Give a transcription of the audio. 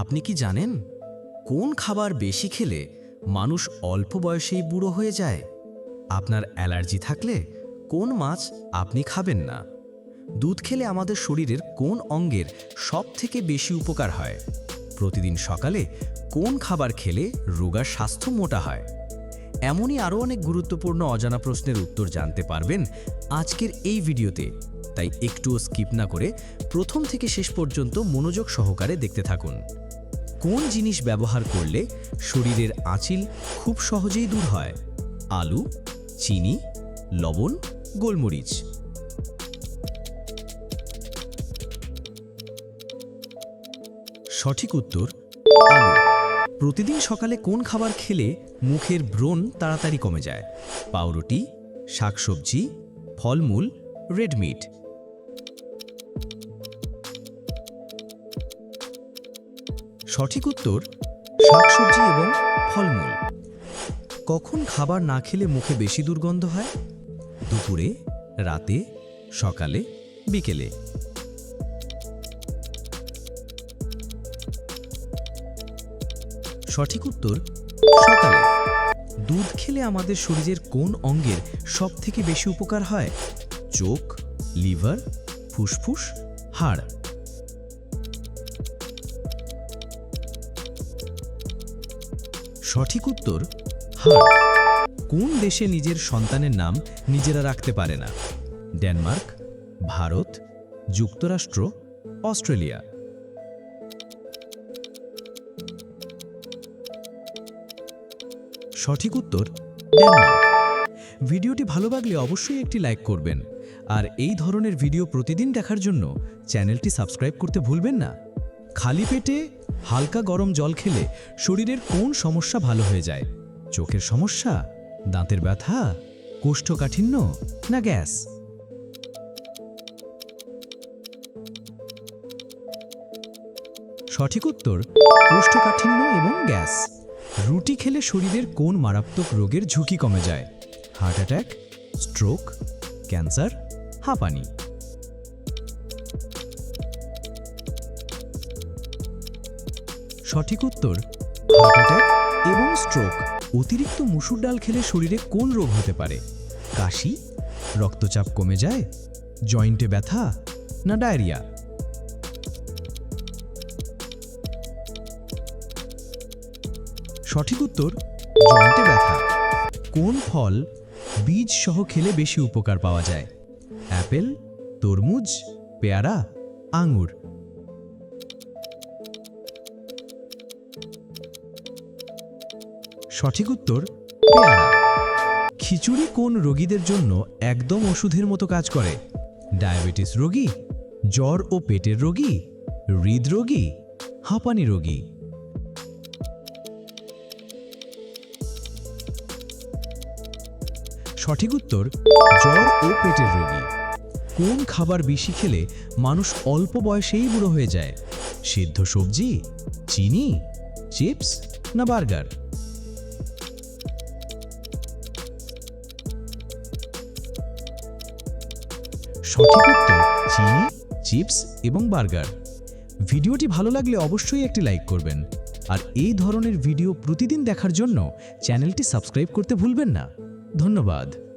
আপনি কি জানেন কোন খাবার বেশি খেলে মানুষ অল্প বয়সেই বুড়ো হয়ে যায়? আপনার অ্যালার্জি থাকলে কোন মাছ আপনি খাবেন না? দুধ খেলে আমাদের শরীরের কোন অঙ্গের সব থেকে বেশি উপকার হয়? প্রতিদিন সকালে কোন খাবার খেলে রোগার স্বাস্থ্য মোটা হয়? এমনই আরও অনেক গুরুত্বপূর্ণ অজানা প্রশ্নের উত্তর জানতে পারবেন আজকের এই ভিডিওতে। তাই একটুও স্কিপ না করে প্রথম থেকে শেষ পর্যন্ত মনোযোগ সহকারে দেখতে থাকুন। কোন জিনিস ব্যবহার করলে শরীরের আঁচিল খুব সহজেই দূর হয়? আলু, চিনি, লবণ, গোলমরিচ। সঠিক উত্তর, আলু। প্রতিদিন সকালে কোন খাবার খেলে মুখের ব্রণ তাড়াতাড়ি কমে যায়? পাউরুটি, শাকসবজি, ফলমূল রেড মিট। সঠিক উত্তর, শাকসবজি এবং ফলমূল। কখন খাবার না খেলে মুখে বেশি দুর্গন্ধ হয়? দুপুরে, রাতে, সকালে, বিকেলে। সঠিক উত্তর, সকালে। দুধ খেলে আমাদের শরীরের কোন অঙ্গের সব থেকে বেশি উপকার হয়? চোখ, লিভার, ফুসফুস, হাড়। সঠিক উত্তর, হাড়। কোন দেশে নিজের সন্তানের নাম নিজেরা রাখতে পারে না? ডেনমার্ক, ভারত, যুক্তরাষ্ট্র, অস্ট্রেলিয়া। সঠিক উত্তর ভিডিওটি ভালো লাগলে অবশ্যই একটি লাইক করবেন। আর এই ধরনের ভিডিও প্রতিদিন দেখার জন্য চ্যানেলটি সাবস্ক্রাইব করতে ভুলবেন না। খালি পেটে হালকা গরম জল খেলে শরীরের কোন সমস্যা ভালো হয়ে যায়? চোখের সমস্যা? দাঁতের ব্যথা? কোষ্ঠকাঠিন্য? না গ্যাস? সঠিক উত্তর, কোষ্ঠকাঠিন্য এবং গ্যাস। রুটি খেলে শরীরের কোন মারাত্মক রোগের ঝুঁকি কমে যায়? হার্ট অ্যাটাক, স্ট্রোক, ক্যান্সার হাঁপানি সঠিক উত্তর এবং স্ট্রোক। অতিরিক্ত মুসুর ডাল খেলে শরীরে কোন রোগ হতে পারে? কাশি, রক্তচাপ কমে যায়, জয়েন্টে ব্যথা না ডায়রিয়া? সঠিক উত্তর, জয়েন্টে ব্যথা। কোন ফল বীজ সহ খেলে বেশি উপকার পাওয়া যায়? অ্যাপেল তরমুজ, পেয়ারা, আঙুর। সঠিক উত্তর, পেয়ারা। খিচুড়ি কোন রোগীদের জন্য একদম ওষুধের মতো কাজ করে? ডায়াবেটিস রোগী, জ্বর ও পেটের রোগী হৃদরোগী হাঁপানি রোগী। সঠিক উত্তর, জ্বর ও পেটের রোগী। কোন খাবার বেশি খেলে মানুষ অল্প বয়সেই বুড়ো হয়ে যায়? সিদ্ধ সবজি, চিনি, চিপস না বার্গার? সঠিক উত্তর, চিনি, চিপস এবং বার্গার। ভিডিওটি ভালো লাগলে অবশ্যই একটি লাইক করবেন। আর এই ধরনের ভিডিও প্রতিদিন দেখার জন্য চ্যানেলটি সাবস্ক্রাইব করতে ভুলবেন না। ধন্যবাদ।